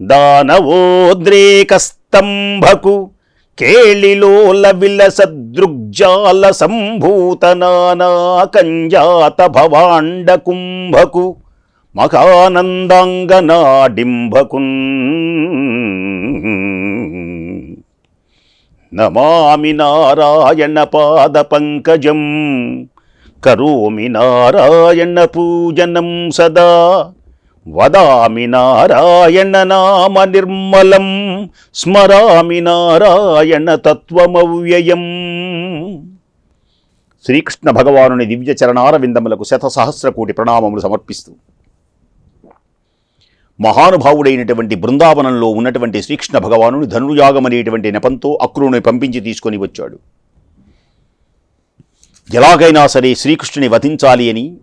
దానవోద్రేకస్తంభకు కేళిలోల విలసదృగ్జాల సంభూత నానాకంజాత భవాండ కుంభకు మహానందాంగనాడింభకున్. నమామి నారాయణ పాద పంకజం కరోమి నారాయణ పూజనం సదా. వదామి నారాయణ నామ నిర్మలం స్మరామి నారాయణ తత్వమవ్యయం. శ్రీకృష్ణ భగవానుని దివ్య చరణారవిందములకు శత సహస్ర కోటి ప్రణామములు సమర్పిస్తూ. మహానుభావుడైనటువంటి బృందావనంలో ఉన్నటువంటి శ్రీకృష్ణ భగవానుని ధనుర్యాగం అనేటువంటి నెపంతో అక్రూని పంపించి తీసుకొని వచ్చాడు. ఎలాగైనా సరే శ్రీకృష్ణుని వధించాలి అని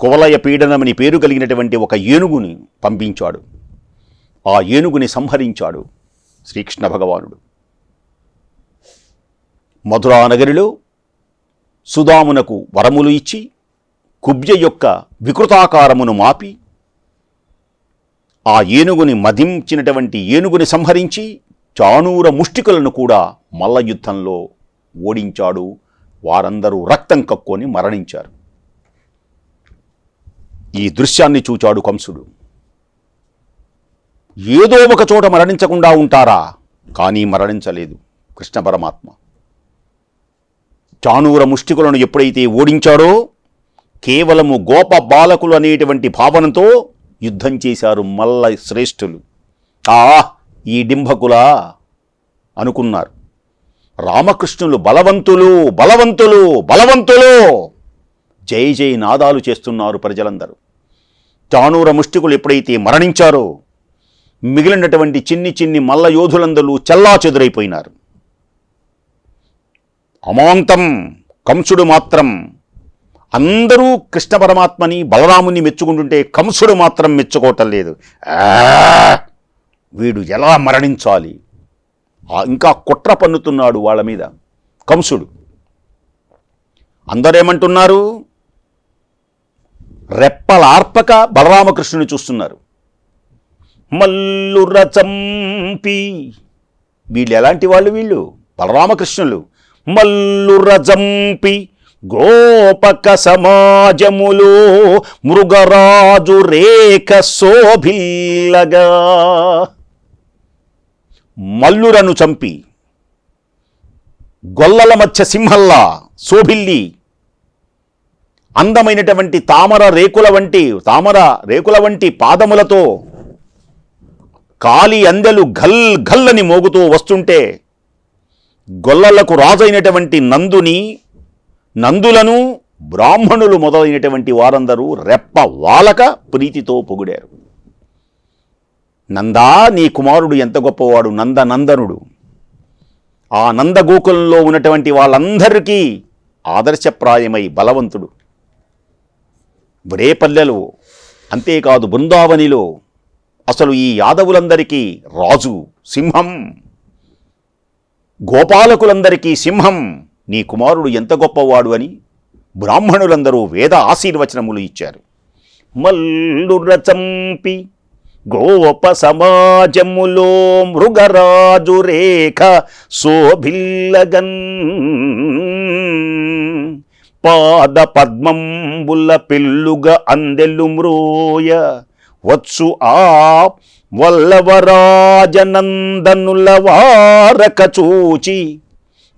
కువలయ పీడనమని పేరు కలిగినటువంటి ఒక ఏనుగుని పంపించాడు. ఆ ఏనుగుని సంహరించాడు శ్రీకృష్ణ భగవానుడు. మధురా నగరిలో సుదామునకు వరములు ఇచ్చి కుబ్జ యొక్క వికృతాకారమును మాపి ఆ ఏనుగుని మదించినటువంటి ఏనుగుని సంహరించి చానూర ముష్టికులను కూడా మల్ల యుద్ధంలో ఓడించాడు. వారందరూ రక్తం కక్కుని మరణించారు. ఈ దృశ్యాన్ని చూచాడు కంసుడు. ఏదో ఒక చోట మరణించకుండా ఉంటారా? కానీ మరణించలేదు. కృష్ణ పరమాత్మ. చానూర ముష్టికులను ఎప్పుడైతే ఓడించాడో కేవలము గోప బాలకులు అనేటువంటి భావనతో యుద్ధం చేశారు మల్ల శ్రేష్ఠులు. ఆ ఈ డింభకులా అనుకున్నారు. రామకృష్ణులు బలవంతులు బలవంతులు బలవంతులు! జై జై నాదాలు చేస్తున్నారు ప్రజలందరూ. చానూర ముష్టికులు ఎప్పుడైతే మరణించారో మిగిలినటువంటి చిన్ని చిన్ని మల్ల యోధులందరూ చల్లా చెదురైపోయినారు అమాంతం కంసుడు మాత్రం అందరూ కృష్ణ పరమాత్మని బలరాముని మెచ్చుకుంటుంటే కంసుడు మాత్రం మెచ్చుకోవటం లేదు. ఆ, వీడు ఎలా మరణించాలి? ఇంకా కుట్ర పన్నుతున్నాడు వాళ్ళ మీద కంసుడు. అందరేమంటున్నారు? రెప్పలార్పక బలరామకృష్ణుని చూస్తున్నారు. మల్లు రచంపి వీళ్ళు ఎలాంటి వాళ్ళు వీళ్ళు? బలరామకృష్ణులు. మల్లు రజంపి గోపక సమాజములో మృగరాజు రేఖ శోభిల్లగా. మల్లురను చంపి. గొల్లల మధ్య సింహల్లా శోభిల్లి. అందమైనటువంటి తామర రేకుల వంటి తామర రేకుల వంటి పాదములతో కాలి అందెలు ఘల్ ఘల్లని మోగుతూ వస్తుంటే గొల్లలకు రాజైనటువంటి నందుని నందులను బ్రాహ్మణులు మొదలైనటువంటి వారందరూ రెప్ప వాలక ప్రీతితో పొగిడారు. నందా నీ కుమారుడు ఎంత గొప్పవాడు నంద నందనుడు. ఆ నందగోకులంలో ఉన్నటువంటి వాళ్ళందరికీ ఆదర్శప్రాయమై బలవంతుడు. బుడేపల్లెలో అంతేకాదు బృందావనిలో అసలు ఈ యాదవులందరికీ రాజు సింహం. గోపాలకులందరికీ సింహం. నీ కుమారుడు ఎంత గొప్పవాడు అని బ్రాహ్మణులందరూ వేద ఆశీర్వచనములు ఇచ్చారు. మల్లుర చంపి గోప సమాజములో మృగరాజు రేఖ శోభిల్లగన్. పాద పద్మంబుల పెళ్ళుగ అందెల్లు మ్రోయ. వచ్చు ఆ వల్లవరాజనందనుల వారక చూచి.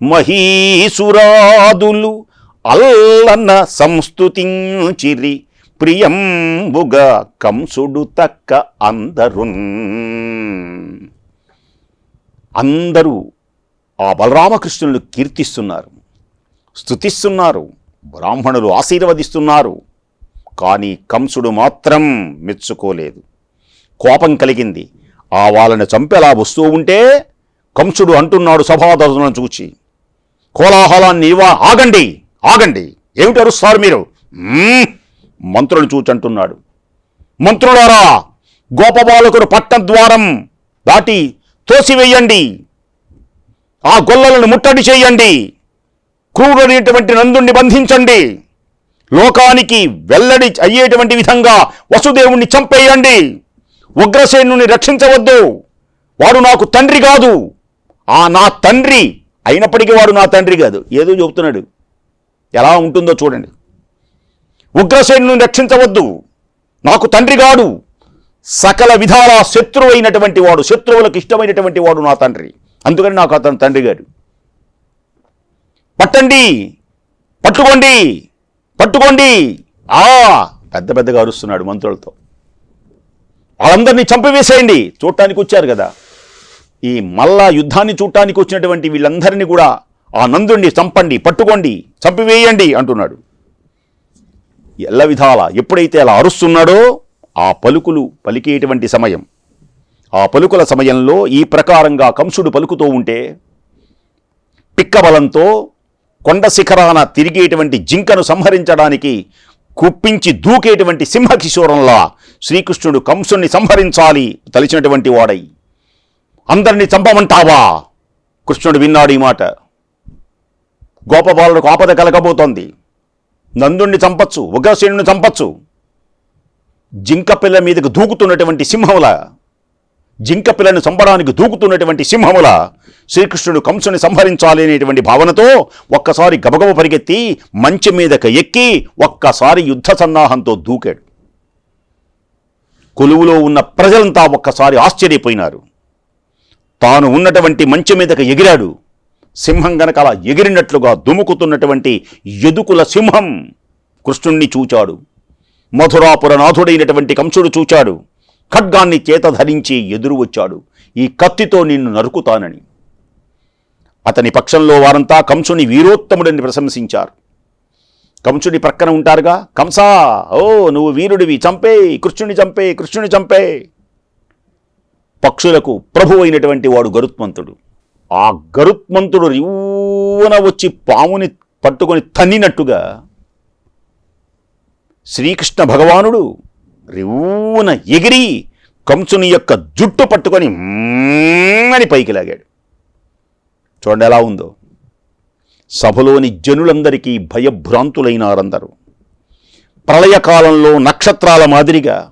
మహీసురాదులు అల్లన సంస్తుతించిరి. ప్రియంబుగా కంసుడు తక్క అందరున్. అందరూ ఆ బలరామకృష్ణులు కీర్తిస్తున్నారు స్తుతిస్తున్నారు. బ్రాహ్మణులు ఆశీర్వదిస్తున్నారు కానీ కంసుడు మాత్రం మెచ్చుకోలేదు. కోపం కలిగింది. ఆ వాళ్ళని చంపేలా వస్తూ ఉంటే కంసుడు అంటున్నాడు సభాదర్శనం చూచి కోలాహలాన్ని ఇవా ఆగండి ఆగండి. ఏమిటి అరుస్తారు మీరు? మంత్రులను చూచి అంటున్నాడు. మంత్రులారా గోపబాలకుడు పట్టద్వారం దాటి తోసివేయండి. ఆ గొల్లలను ముట్టడి చేయండి. క్రూరుడైనటువంటి నందుణ్ణి బంధించండి. లోకానికి వెల్లడి అయ్యేటువంటి విధంగా వసుదేవుణ్ణి చంపేయండి. ఉగ్రసేనుని రక్షించవద్దు. వాడు నాకు తండ్రి కాదు. ఆ నా తండ్రి అయినప్పటికీ వాడు నా తండ్రి కాదు. ఏదో చెబుతున్నాడు. ఎలా ఉంటుందో చూడండి. ఉగ్రసేనుని రక్షించవద్దు. నాకు తండ్రి కాడు. సకల విధాల శత్రువు అయినటువంటి వాడు శత్రువులకు ఇష్టమైనటువంటి వాడు నా తండ్రి. అందుకని నాకు అతను తండ్రి గారు పట్టండి. పట్టుకోండి. పట్టుకోండి. ఆ పెద్ద పెద్దగా అరుస్తున్నాడు మంత్రులతో. వాళ్ళందరినీ చంపివేసేయండి. చూడటానికి వచ్చారు కదా. ఈ మల్లా యుద్ధాన్ని చూడటానికి వచ్చినటువంటి వీళ్ళందరినీ కూడా ఆ నందుణ్ణి చంపండి పట్టుకోండి చంపివేయండి అంటున్నాడు. ఎల్ల విధాల ఎప్పుడైతే అలా అరుస్తున్నాడో ఆ పలుకులు పలికేటువంటి సమయం. ఆ పలుకుల సమయంలో ఈ ప్రకారంగా కంసుడు పలుకుతూ ఉంటే పిక్కబలంతో కొండ శిఖరాన తిరిగేటువంటి జింకను సంహరించడానికి కుప్పించి దూకేటువంటి సింహకిశోరంలా శ్రీకృష్ణుడు కంసుణ్ణి సంహరించాలి తలిచినటువంటి వాడై. అందరినీ చంపమంటావా? కృష్ణుడు విన్నాడు ఈ మాట. గోపబాలుడికి ఆపద కలగబోతోంది. నందుణ్ణి చంపచ్చు ఉగ్రసేనుని చంపచ్చు. జింక పిల్ల మీదకు దూకుతున్నటువంటి సింహంలా జింక పిల్లను చంపడానికి దూకుతున్నటువంటి సింహముల శ్రీకృష్ణుడు కంసుని సంహరించాలి అనేటువంటి భావనతో ఒక్కసారి గబగబ పరిగెత్తి మంచి మీదకు ఎక్కి ఒక్కసారి యుద్ధ సన్నాహంతో దూకాడు. కొలువులో ఉన్న ప్రజలంతా ఒక్కసారి ఆశ్చర్యపోయినారు. తాను ఉన్నటువంటి మంచి మీదకు ఎగిరాడు. సింహం గనక అలా ఎగిరినట్లుగా దుముకుతున్నటువంటి ఎదుకుల సింహం కృష్ణుణ్ణి చూచాడు. మధురాపుర నాథుడైనటువంటి కంసుడు చూచాడు. ఖడ్గాన్ని చేత ధరించి ఎదురు వచ్చాడు. ఈ కత్తితో నిన్ను నరుకుతానని. అతని పక్షంలో వారంతా కంసుని వీరోత్తముడని ప్రశంసించారు. కంసుడి ప్రక్కన ఉంటారుగా కంసా ఓ నువ్వు వీరుడివి చంపే కృష్ణుని చంపే కృష్ణుని చంపే. పక్షులకు ప్రభు అయినటువంటి వాడు గరుత్మంతుడు. ఆ గరుత్మంతుడు రివ్వున వచ్చి పాముని పట్టుకొని తన్నినట్టుగా శ్రీకృష్ణ భగవానుడు రివ్వున ఎగిరి కంసుని యొక్క జుట్టు పట్టుకొని అని పైకి లాగాడు. చూడండి ఎలా ఉందో. సభలోని జనులందరికీ భయభ్రాంతులైనారందరూ. ప్రళయకాలంలో నక్షత్రాల మాదిరిగా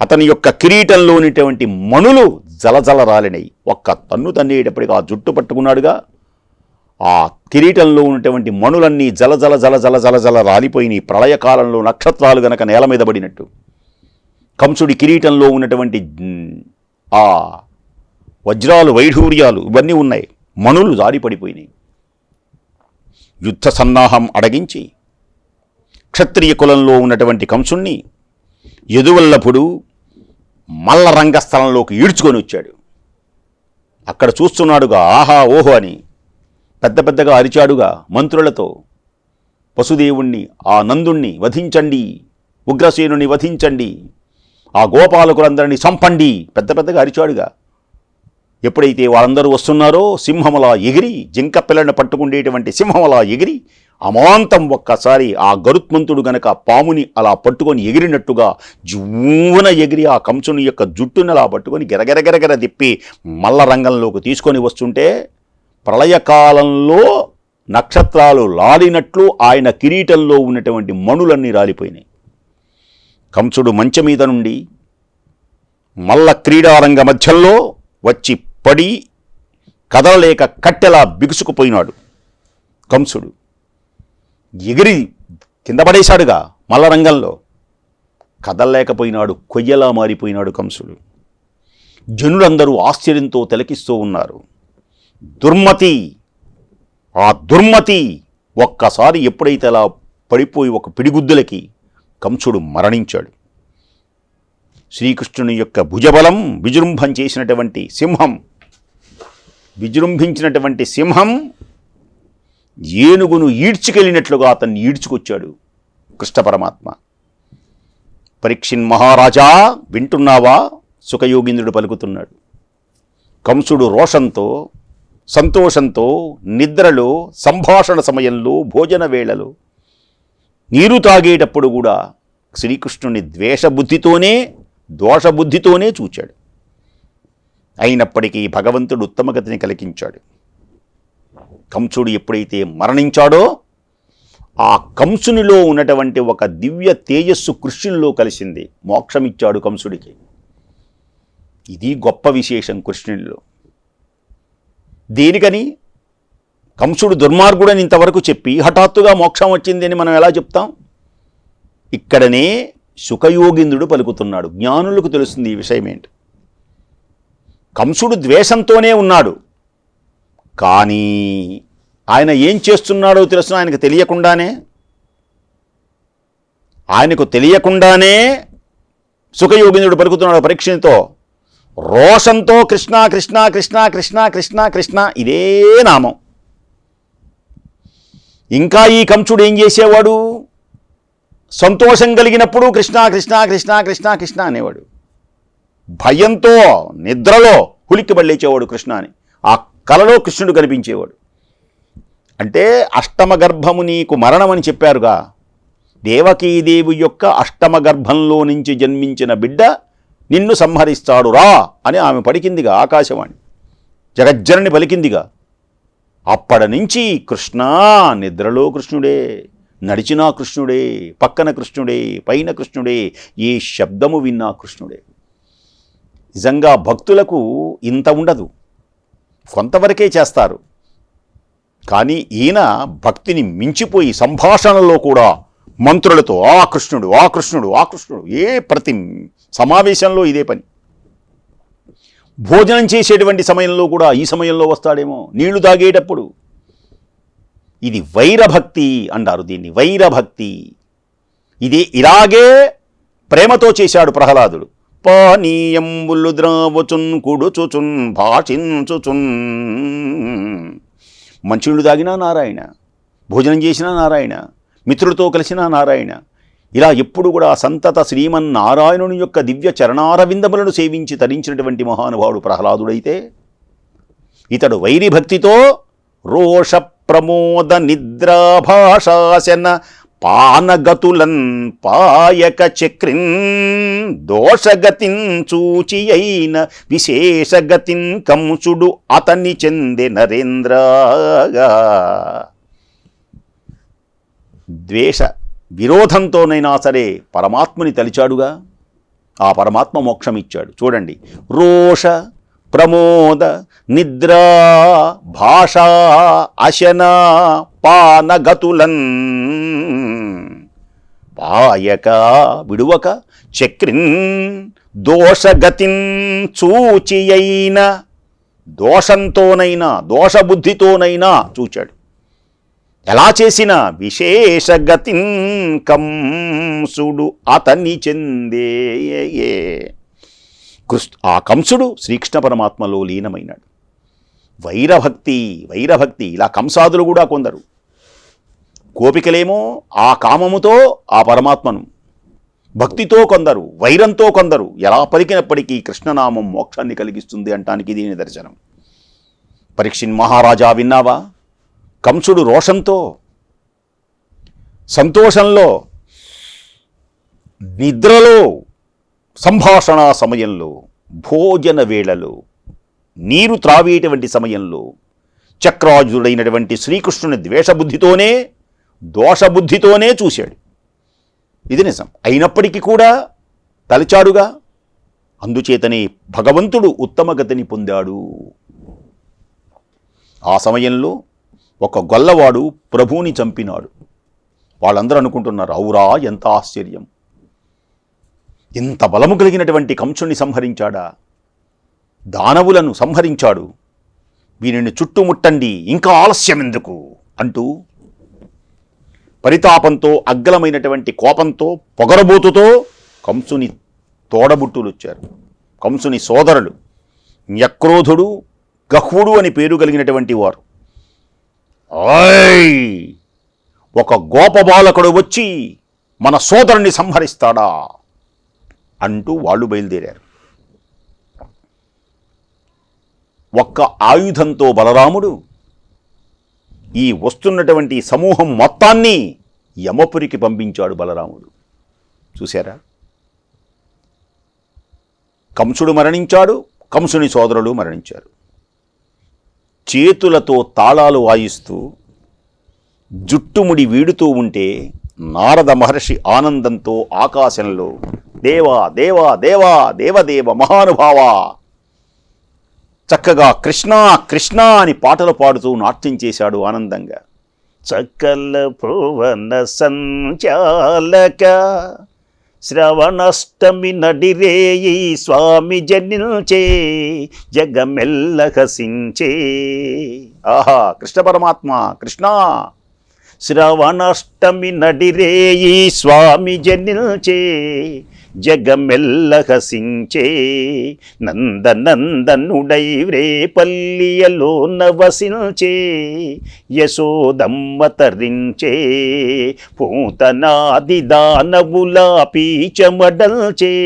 అతని యొక్క కిరీటంలోనిటువంటి మణులు జలజల రాలినాయి ఒక్క తన్ను తన్నేటప్పటికి ఆ జుట్టు పట్టుకున్నాడుగా. ఆ కిరీటంలో ఉన్నటువంటి మణులన్నీ జల జల జల జల జల జల రాలిపోయినాయి. ప్రళయకాలంలో నక్షత్రాలు గనక నేల మీద పడినట్టు. కంసుడి కిరీటంలో ఉన్నటువంటి ఆ వజ్రాలు వైఢూర్యాలు ఇవన్నీ ఉన్నాయి. మణులు జారిపడిపోయినాయి. యుద్ధ సన్నాహం అడగించి క్షత్రియ కులంలో ఉన్నటువంటి కంసుణ్ణి ఎదువల్లప్పుడు మల్ల రంగస్థలంలోకి ఈడ్చుకొని వచ్చాడు. అక్కడ చూస్తున్నాడుగా ఆహా ఓహో అని. పెద్ద పెద్దగా అరిచాడుగా మంత్రులతో. వసుదేవుణ్ణి ఆ నందుణ్ణి వధించండి ఉగ్రసేనుని వధించండి ఆ గోపాలకులందరినీ చంపండి పెద్ద పెద్దగా అరిచాడుగా. ఎప్పుడైతే వాళ్ళందరూ వస్తున్నారో సింహములా ఎగిరి జింక పిల్లలను పట్టుకుండేటువంటి సింహములా ఎగిరి అమాంతం ఒక్కసారి ఆ గరుత్మంతుడు గనక పాముని అలా పట్టుకొని ఎగిరినట్టుగా జూవున ఎగిరి ఆ కంసుని యొక్క జుట్టుని అలా పట్టుకొని గిరగిరగిరగిర తిప్పి మల్ల రంగంలోకి తీసుకొని వస్తుంటే ప్రళయకాలంలో నక్షత్రాలు లాలినట్లు ఆయన కిరీటంలో ఉన్నటువంటి మణులన్నీ రాలిపోయినాయి. కంసుడు మంచం మీద నుండి మల్ల క్రీడారంగ మధ్యలో వచ్చి పడి కదలలేక కట్టెలా బిగుసుకుపోయినాడు కంసుడు. ఎగిరి కింద పడేశాడుగా మల్ల రంగంలో. కదలలేకపోయినాడు కొయ్యలా మారిపోయినాడు కంసుడు. జనులందరూ ఆశ్చర్యంతో తిలకిస్తూ ఉన్నారు. దుర్మతి. ఆ దుర్మతి ఒక్కసారి ఎప్పుడైతే అలా పడిపోయి ఒక పిడిగుద్దులకి కంసుడు మరణించాడు. శ్రీకృష్ణుని యొక్క భుజబలం విజృంభం చేసినటువంటి సింహం. విజృంభించినటువంటి సింహం ఏనుగును ఈడ్చుకెళ్ళినట్లుగా అతన్ని ఈడ్చుకొచ్చాడు కృష్ణ పరమాత్మ. పరీక్షిన్ మహారాజా వింటున్నావా? సుఖయోగింద్రుడు పలుకుతున్నాడు. కంసుడు రోషంతో సంతోషంతో నిద్రలో సంభాషణ సమయంలో భోజన వేళలో నీరు తాగేటప్పుడు కూడా శ్రీకృష్ణుని ద్వేషబుద్ధితోనే దోషబుద్ధితోనే చూచాడు. అయినప్పటికీ భగవంతుడు ఉత్తమగతిని కలిగించాడు. కంసుడు ఎప్పుడైతే మరణించాడో ఆ కంసునిలో ఉన్నటువంటి ఒక దివ్య తేజస్సు కృష్ణునిలో కలిసింది. మోక్షమిచ్చాడు కంసుడికి. ఇది గొప్ప విశేషం కృష్ణునిలో. దేనికని? కంసుడు దుర్మార్గుడని ఇంతవరకు చెప్పి హఠాత్తుగా మోక్షం వచ్చిందని మనం ఎలా చెప్తాం? ఇక్కడనే సుఖయోగింద్రుడు పలుకుతున్నాడు. జ్ఞానులకు తెలుస్తుంది ఈ విషయం ఏంటి కంసుడు ద్వేషంతోనే ఉన్నాడు. కానీ ఆయన ఏం చేస్తున్నాడో తెలుసు ఆయనకు తెలియకుండానే? ఆయనకు తెలియకుండానే సుఖయోగింద్రుడు పలుకుతున్నాడు పరీక్షతో రోషంతో కృష్ణ కృష్ణ కృష్ణ కృష్ణ కృష్ణ కృష్ణ ఇదే నామం. ఇంకా ఈ కంసుడు ఏం చేసేవాడు? సంతోషం కలిగినప్పుడు కృష్ణ కృష్ణ కృష్ణ కృష్ణ కృష్ణ అనేవాడు. భయంతో నిద్రలో హులిక్కి బళ్ళేచేవాడు కృష్ణ అని ఆ కలలో కృష్ణుడు కనిపించేవాడు. అంటే అష్టమ గర్భము నీకు మరణమని చెప్పారుగా. దేవకీదేవి యొక్క అష్టమ గర్భంలో నుంచి జన్మించిన బిడ్డ నిన్ను సంహరిస్తాడు రా! అని ఆమె పలికిందిగా ఆకాశవాణి. జగజ్జనని పలికిందిగా. అప్పటి నుంచి కృష్ణ నిద్రలో కృష్ణుడే నడిచినా కృష్ణుడే పక్కన కృష్ణుడే పైన కృష్ణుడే ఏ శబ్దము విన్నా కృష్ణుడే. నిజంగా భక్తులకు ఇంత ఉండదు. కొంతవరకే చేస్తారు. కానీ ఈయన భక్తిని మించిపోయి సంభాషణలో కూడా మంత్రులతో ఆ కృష్ణుడు ఆ కృష్ణుడు ఆ కృష్ణుడు. ఏ ప్రతి సమావేశంలో ఇదే పని. భోజనం చేసేటువంటి సమయంలో కూడా ఈ సమయంలో వస్తాడేమో. నీళ్ళు తాగేటప్పుడు. ఇది వైరభక్తి అంటారు దీన్ని వైరభక్తి. ఇది ఇలాగే ప్రేమతో చేశాడు ప్రహ్లాదుడు. పానీయంబులు ద్రావచున్ కుడుచుచున్ భాషించుచున్. మంచినీళ్ళు తాగినా నారాయణ భోజనం చేసినా నారాయణ. మిత్రులతో కలిసినా నారాయణ. ఇలా ఎప్పుడు కూడా సంతత శ్రీమన్నారాయణుని యొక్క దివ్య చరణారవిందములను సేవించి తరించినటువంటి మహానుభావుడు ప్రహ్లాదుడైతే ఇతడు వైరి భక్తితో రోష ప్రమోద నిద్రాభాషాసన పానగతులన్ పాయక చక్రిన్ దోషగతిన్ చూచి అయిన విశేషగతిన్ కంసుడు అతని చెందే నరేంద్రగా. ద్వేష విరోధంతోనైనా సరే పరమాత్మని తలిచాడుగా ఆ పరమాత్మ మోక్షం ఇచ్చాడు చూడండి రోష ప్రమోద నిద్ర భాష అశన పానగతులన్ పాయక విడువక చక్రిన్ దోషగతిన్ చూచియైన దోషంతోనైనా దోషబుద్ధితోనైనా చూచాడు. ఎలా చేసిన విశేషగతిం కంసుడు అతన్ని చెందే కృష్ణ ఆ కంసుడు శ్రీకృష్ణ పరమాత్మలో లీనమైనాడు. వైరభక్తి వైరభక్తి ఇలా కంసాదులు కూడా కొందరు. గోపికలేమో ఆ కామముతో ఆ పరమాత్మను భక్తితో కొందరు వైరంతో కొందరు ఎలా పలికినప్పటికీ కృష్ణనామం మోక్షాన్ని కలిగిస్తుంది అంటానికి దీని దర్శనం. పరీక్షిన్ మహారాజా విన్నావా? కంసుడు రోషంతో సంతోషంలో నిద్రలో సంభాషణ సమయంలో భోజన వేళలో నీరు త్రావేటువంటి సమయంలో చక్రాజుడైనటువంటి శ్రీకృష్ణుని ద్వేషబుద్ధితోనే దోషబుద్ధితోనే చూశాడు. ఇది నిజం. అయినప్పటికీ కూడా తలచాడుగా అందుచేతనే భగవంతుడు ఉత్తమగతిని పొందాడు. ఆ సమయంలో ఒక గొల్లవాడు ప్రభువుని చంపినాడు. వాళ్ళందరూ అనుకుంటున్నారు అవురా ఎంత ఆశ్చర్యం. ఇంత బలము కలిగినటువంటి కంసుణ్ణి సంహరించాడా? దానవులను సంహరించాడు. వీనిని చుట్టుముట్టండి ఇంకా ఆలస్యం ఎందుకు? అంటూ పరితాపంతో అగ్గలమైనటువంటి కోపంతో పొగరబోతుతో కంసుని తోడబుట్టులు వచ్చారు కంసుని సోదరులు న్యక్రోధుడు గహ్వుడు అని పేరు కలిగినటువంటి వారు. ఆయ్ ఒక గోపబాలకుడు వచ్చి మన సోదరుని సంహరిస్తాడా? అంటూ వాళ్ళు బయలుదేరారు. ఒక్క ఆయుధంతో బలరాముడు ఈ వస్తున్నటువంటి సమూహం మొత్తాన్ని యమపురికి పంపించాడు బలరాముడు. చూశారా? కంసుడు మరణించాడు కంసుని సోదరులు మరణించారు. చేతులతో తాళాలు వాయిస్తూ జుట్టుముడి వీడుతూ ఉంటే నారద మహర్షి ఆనందంతో ఆకాశంలో దేవా దేవా దేవా దేవదేవ మహానుభావ చక్కగా కృష్ణ కృష్ణ అని పాటలు పాడుతూ నాట్యం చేశాడు ఆనందంగా. చక్కల భువన సంచాలక శ్రవణష్టమి నడిరేయి స్వామి జనిల్చే జగమెల్ల హసించే ఆహా కృష్ణ పరమాత్మ కృష్ణ. శ్రవణష్టమి నడిరేయి స్వామి జనిల్చే జగమెల్లహసించే నందనందనుడై వ్రేపల్లియలో నవసించే యశోదమ్మతరించే పూతనాది దానవుల నుని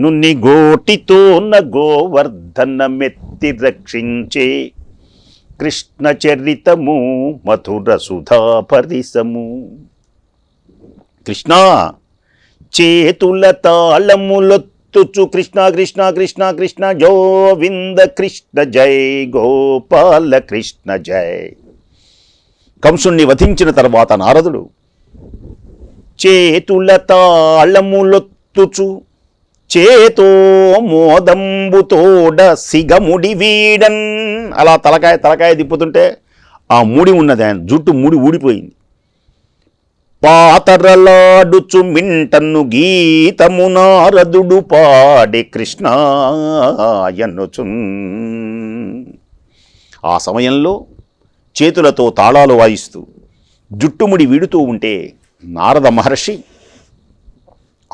నున్ని గోటితో గోవర్ధన మెత్తి రక్షించే కృష్ణచరితము మధుర సుధా పరిసము. కృష్ణ! చేతుల తాళములొత్తుచు కృష్ణ కృష్ణ కృష్ణ కృష్ణ గోవింద కృష్ణ జై గోపాల కృష్ణ జై. కంసుణ్ణి వధించిన తర్వాత నారదుడు చేతుల తాళములొత్తుచు చేతో మోదంబుతోడ సిగముడి వీడన్. అలా తలకాయ తలకాయ తిప్పుతుంటే ఆ ముడి ఉన్నది ఆయన జుట్టు ముడి ఊడిపోయింది. పాతరలాడుచు మింటన్ను గీతము నారదుడు పాడి కృష్ణ ఎన్నుచున్ ఆ సమయంలో చేతులతో తాళాలు వాయిస్తూ జుట్టుముడి వీడుతూ ఉంటే నారద మహర్షి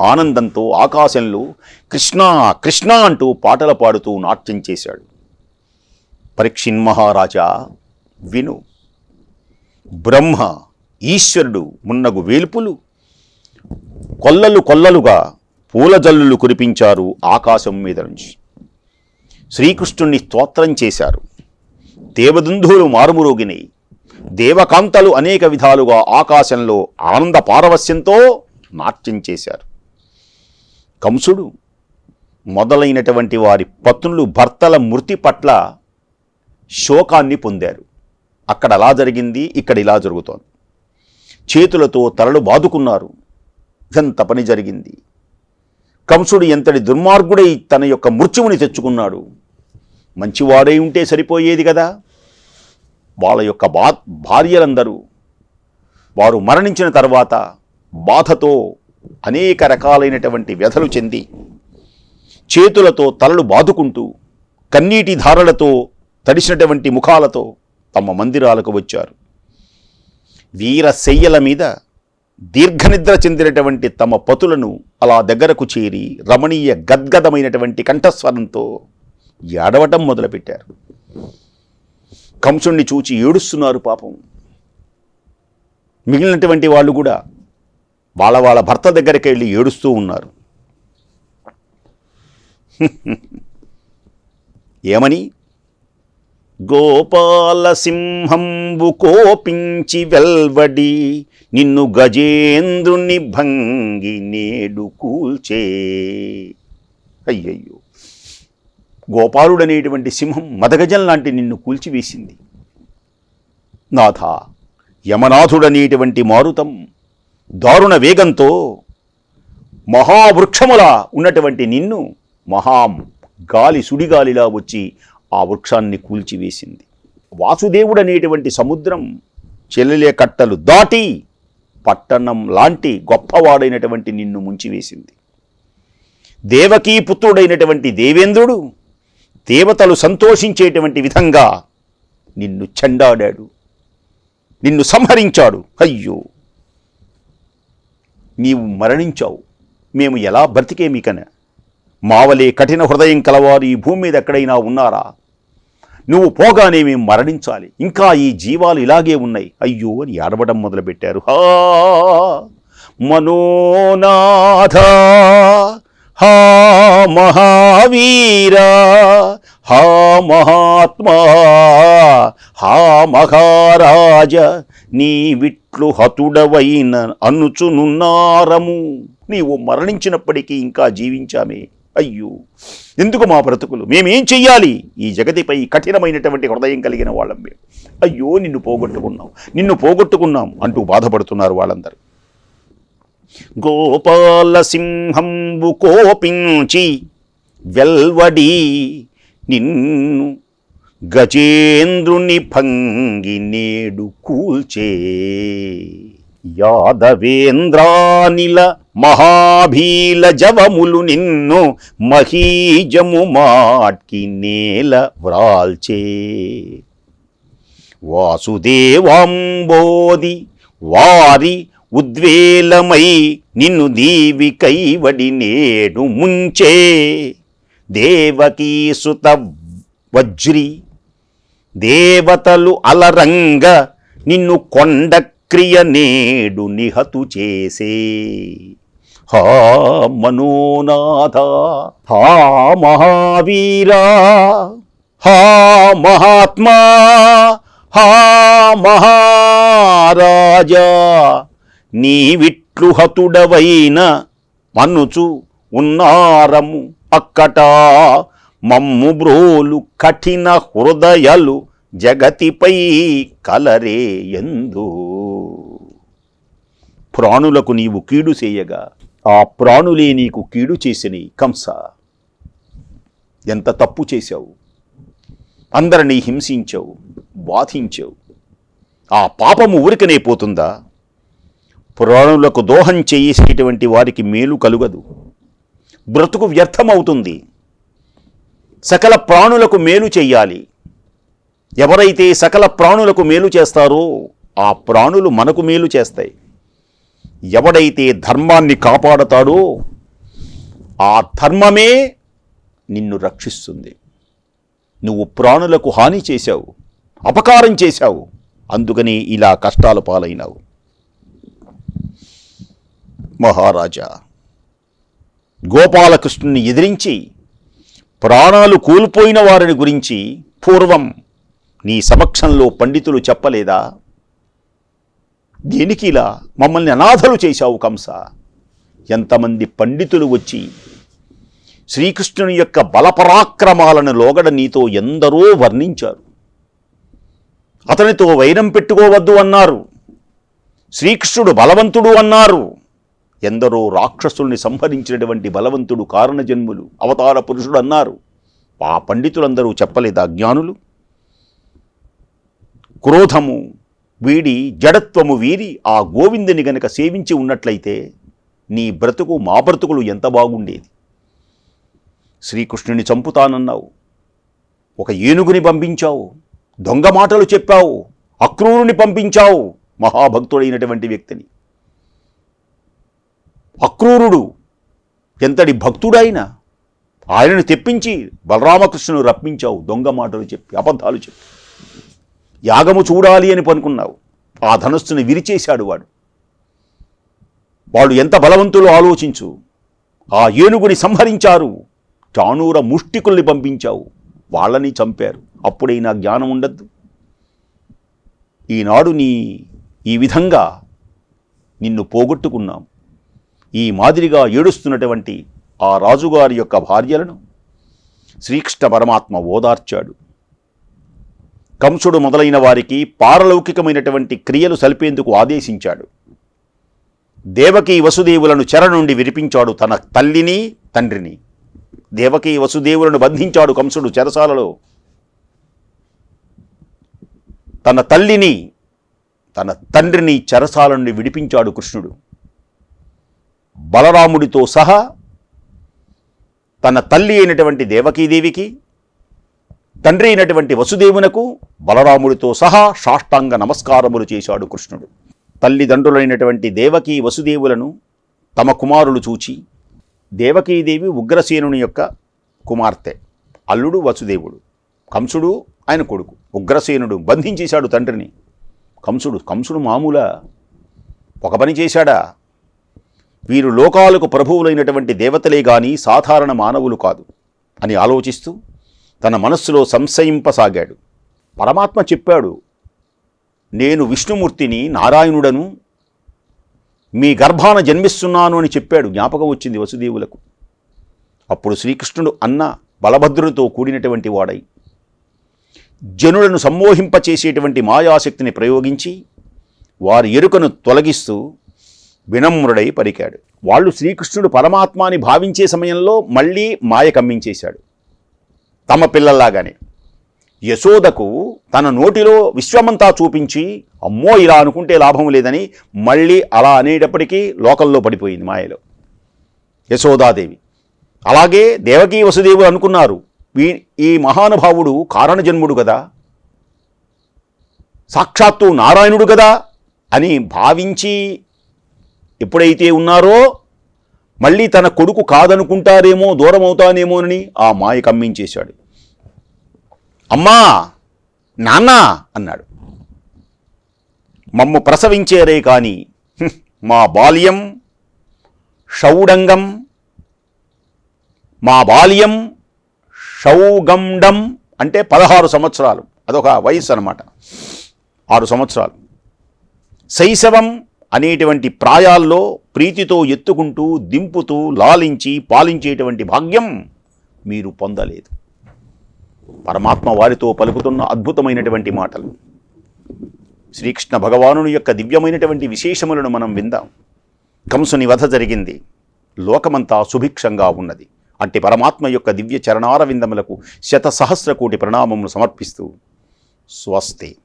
ఆనందంతో ఆకాశంలో కృష్ణ కృష్ణ అంటూ పాటలు పాడుతూ నాట్యం చేశాడు. పరీక్షిన్ మహారాజా విను. బ్రహ్మ ఈశ్వరుడు మున్నగు వేల్పులు. కొల్లలు కొల్లలుగా పూల జల్లులు కురిపించారు ఆకాశం మీద నుంచి. శ్రీకృష్ణుణ్ణి స్తోత్రం చేశారు. దేవదుందువులు మారుమురోగినాయి దేవకాంతలు అనేక విధాలుగా ఆకాశంలో ఆనంద పారవస్యంతో నాట్యం చేశారు. కంసుడు మొదలైనటువంటి వారి పత్నులు భర్తల మృతి పట్ల శోకాన్ని పొందారు. అక్కడ అలా జరిగింది ఇక్కడ ఇలా జరుగుతోంది. చేతులతో తలలు బాదుకున్నారు. ఇదంత పని జరిగింది. కంసుడు ఎంతటి దుర్మార్గుడై తన యొక్క మృత్యువుని తెచ్చుకున్నాడు. మంచివాడై ఉంటే సరిపోయేది కదా. వాళ్ళ యొక్క బా భార్యలందరూ. వారు మరణించిన తర్వాత బాధతో అనేక రకాలైనటువంటి వ్యధలు చెంది చేతులతో తలలు బాదుకుంటూ కన్నీటి ధారలతో తడిసినటువంటి ముఖాలతో తమ మందిరాలకు వచ్చారు. వీరశయ్యల మీద దీర్ఘనిద్ర చెందినటువంటి తమ పతులను అలా దగ్గరకు చేరి రమణీయ గద్గదమైనటువంటి కంఠస్వరంతో ఏడవటం మొదలుపెట్టారు. కంసుణ్ణి చూచి ఏడుస్తున్నారు పాపం. మిగిలినటువంటి వాళ్ళు కూడా వాళ్ళ వాళ్ళ భర్త దగ్గరికి వెళ్ళి ఏడుస్తూ ఉన్నారు. ఏమని? గోపాలసింహంబు కోపించి వెల్వడి నిన్ను గజేంద్రుని భంగి నేడు కూల్చే. అయ్యయ్యో. గోపాలుడనేటువంటి సింహం మదగజం లాంటి నిన్ను కూల్చివేసింది. నాథ యమనాథుడనేటువంటి మారుతం దారుణ వేగంతో మహావృక్షముల ఉన్నటువంటి నిన్ను మహాం గాలి సుడిగాలిలా వచ్చి ఆ వృక్షాన్ని కూల్చివేసింది. వాసుదేవుడు అనేటువంటి సముద్రం చెల్లెలే కట్టలు దాటి పట్టణం లాంటి గొప్పవాడైనటువంటి నిన్ను ముంచివేసింది. దేవకీ పుత్రుడైనటువంటి దేవేంద్రుడు దేవతలు సంతోషించేటువంటి విధంగా నిన్ను చెండాడాడు. నిన్ను సంహరించాడు. అయ్యో! నీవు మరణించావు. మేము ఎలా బ్రతికేమికన? మావలే కఠిన హృదయం కలవారు ఈ భూమి మీద ఎక్కడైనా ఉన్నారా? నువ్వు పోగానే మేము మరణించాలి. ఇంకా ఈ జీవాలు ఇలాగే ఉన్నాయి. అయ్యో అని ఏడవడం మొదలుపెట్టారు. హా! మనోనాథ! హా! మహావీరా! హా! మహాత్మా! హా! మహారాజ! నీ విట్లు హతుడవైన అనుచునున్నారము. నీవు మరణించినప్పటికీ ఇంకా జీవించామే. అయ్యో ఎందుకు మా బ్రతుకులు? మేమేం చెయ్యాలి? ఈ జగతిపై కఠినమైనటువంటి హృదయం కలిగిన వాళ్ళం మేము. అయ్యో నిన్ను పోగొట్టుకున్నాం. నిన్ను పోగొట్టుకున్నాం అంటూ బాధపడుతున్నారు వాళ్ళందరూ. గోపాల సింహంబు కోపించి వెల్వడి నిన్ను గజేంద్రుని భంగి నేడు కూల్చే యాదవేంద్రానిల మహాభీల జవములు నిన్ను మహీజము మాట్కి నేల వ్రాల్చే. వాసుదేవాంబోది వారి ఉద్వేలమై నిన్ను దీవి కైవడి నేడు ముంచే. దేవకీసుత వజ్రి దేవతలు అలరంగ నిన్ను కొండ క్రియ నేడు నిహతు చేసే. హా మనోనాథ హా మహావీరా హా మహాత్మా హా మహారాజా నీ విట్లు హతుడవైన మనుచు ఉన్నారము అక్కట. మమ్ము బ్రోలు కఠిన హృదయలు జగతిపై కలరే ఎందు. ప్రాణులకు నీవు కీడు చేయగా ఆ ప్రాణులే నీకు కీడు చేసినవి కంస ఎంత తప్పు చేశావు. అందరినీ హింసించావు బాధించావు ఆ పాపము ఊరికనే పోతుందా? ప్రాణులకు దోహం చేసేటువంటి వారికి మేలు కలుగదు. బ్రతుకు వ్యర్థమవుతుంది. సకల ప్రాణులకు మేలు చెయ్యాలి ఎవరైతే సకల ప్రాణులకు మేలు చేస్తారో ఆ ప్రాణులు మనకు మేలు చేస్తాయి. ఎవడైతే ధర్మాన్ని కాపాడతాడో ఆ ధర్మమే నిన్ను రక్షిస్తుంది. నువ్వు ప్రాణులకు హాని చేశావు అపకారం చేశావు అందుకని ఇలా కష్టాల పాలైనావు. మహారాజా గోపాలకృష్ణుని ఎదిరించి ప్రాణాలు కోల్పోయిన వారిని గురించి పూర్వం నీ సమక్షంలో పండితులు చెప్పలేదా? దేనికి ఇలా మమ్మల్ని అనాథలు చేశావు కంస. ఎంతమంది పండితులు వచ్చి శ్రీకృష్ణుని యొక్క బలపరాక్రమాలను లోగడ నీతో ఎందరో వర్ణించారు. అతనితో వైరం పెట్టుకోవద్దు అన్నారు. శ్రీకృష్ణుడు బలవంతుడు అన్నారు. ఎందరో రాక్షసుల్ని సంహరించినటువంటి బలవంతుడు కారణజన్ములు అవతార పురుషుడు అన్నారు. ఆ పండితులందరూ చెప్పలేదా జ్ఞానులు? క్రోధము వీడి జడత్వము వీరి ఆ గోవిందుని గనక సేవించి ఉన్నట్లయితే నీ బ్రతుకు మా బ్రతుకులు ఎంత బాగుండేది. శ్రీకృష్ణుని చంపుతానన్నావు. ఒక ఏనుగుని పంపించావు. దొంగ మాటలు చెప్పావు. అక్రూరుని పంపించావు. మహాభక్తుడైనటువంటి వ్యక్తిని. అక్రూరుడు ఎంతటి భక్తుడైనా ఆయనను తెప్పించి బలరామకృష్ణును రప్పించావు. దొంగ మాటలు చెప్పి అబద్ధాలు చెప్పి. యాగము చూడాలి అని పనుకున్నావు. ఆ ధనస్సుని విరిచేశాడు వాడు. వాడు ఎంత బలవంతులు ఆలోచించు. ఆ ఏనుగుని సంహరించారు. చాణూర ముష్టికుల్ని పంపించావు. వాళ్ళని చంపారు. అప్పుడైనా జ్ఞానం ఉండద్దు. ఈనాడు నీ ఈ విధంగా నిన్ను పోగొట్టుకున్నాం. ఈ మాదిరిగా ఏడుస్తున్నటువంటి ఆ రాజుగారి యొక్క భార్యలను శ్రీకృష్ణ పరమాత్మ ఓదార్చాడు. కంసుడు మొదలైన వారికి పారలౌకికమైనటువంటి క్రియలు సలిపేందుకు ఆదేశించాడు. దేవకీ వసుదేవులను చెర నుండి విరిపించాడు తన తల్లిని తండ్రిని. దేవకీ వసుదేవులను బంధించాడు కంసుడు చెరసాలలో. తన తల్లిని తన తండ్రిని చెరసాల నుండి విడిపించాడు కృష్ణుడు. బలరాముడితో సహా తన తల్లి అయినటువంటి దేవకీదేవికి తండ్రి అయినటువంటి వసుదేవునకు బలరాముడితో సహా సాష్టాంగ నమస్కారములు చేశాడు కృష్ణుడు. తల్లిదండ్రులైనటువంటి దేవకీ వసుదేవులను తమ కుమారులు చూచి దేవకీదేవి ఉగ్రసేనుని యొక్క కుమార్తె అల్లుడు వసుదేవుడు కంసుడు ఆయన కొడుకు. ఉగ్రసేనుడు బంధించేశాడు తండ్రిని. కంసుడు కంసుడు మామూలా ఒక పని చేశాడా? వీరు లోకాలకు ప్రభువులైనటువంటి దేవతలే గాని సాధారణ మానవులు కాదు అని ఆలోచిస్తూ తన మనస్సులో సంశయింపసాగాడు. పరమాత్మ చెప్పాడు నేను విష్ణుమూర్తిని నారాయణుడను మీ గర్భాన జన్మిస్తున్నాను అని చెప్పాడు. జ్ఞాపకం వచ్చింది వసుదేవులకు. అప్పుడు శ్రీకృష్ణుడు అన్న బలభద్రుడితో కూడినటువంటి వాడై జనులను సమ్మోహింపచేసేటువంటి మాయాశక్తిని ప్రయోగించి వారి ఎరుకను తొలగిస్తూ వినమ్రుడై పలికాడు వాళ్ళు శ్రీకృష్ణుడు పరమాత్మ అని భావించే సమయంలో మళ్ళీ మాయ కమ్మించేశాడు. తమ పిల్లల్లాగానే. యశోదకు తన నోటిలో విశ్వమంతా చూపించి అమ్మో ఇలా అనుకుంటే లాభం లేదని మళ్ళీ అలా అనేటప్పటికీ లోకల్లో పడిపోయింది మాయలో. యశోదాదేవి. అలాగే దేవకీ వసుదేవులు అనుకున్నారు వీ ఈ మహానుభావుడు కారణజన్ముడు కదా సాక్షాత్తు నారాయణుడు కదా అని భావించి ఎప్పుడైతే ఉన్నారో మళ్ళీ తన కొడుకు కాదనుకుంటారేమో దూరం అవుతానేమోనని ఆ మాయ కమ్మించేశాడు. అమ్మా నాన్న అన్నాడు. మమ్ము ప్రసవించేరే కాని మా బాల్యం షౌడంగం మా బాల్యం షౌగండం అంటే పదహారు సంవత్సరాలు. అదొక వయస్సు అనమాట ఆరు సంవత్సరాలు. శైశవం అనేటువంటి ప్రాయాల్లో ప్రీతితో ఎత్తుకుంటూ దింపుతూ లాలించి పాలించేటువంటి భాగ్యం మీరు పొందలేదు. పరమాత్మ వారితో పలుకుతున్న అద్భుతమైనటువంటి మాటలు. శ్రీకృష్ణ భగవానుని యొక్క దివ్యమైనటువంటి విశేషములను మనం విందాం. కంసుని వధ జరిగింది. లోకమంతా సుభిక్షంగా ఉన్నది. అట్టి పరమాత్మ యొక్క దివ్య చరణార విందములకు శత సహస్ర కోటి ప్రణామములు సమర్పిస్తూ స్వస్తి.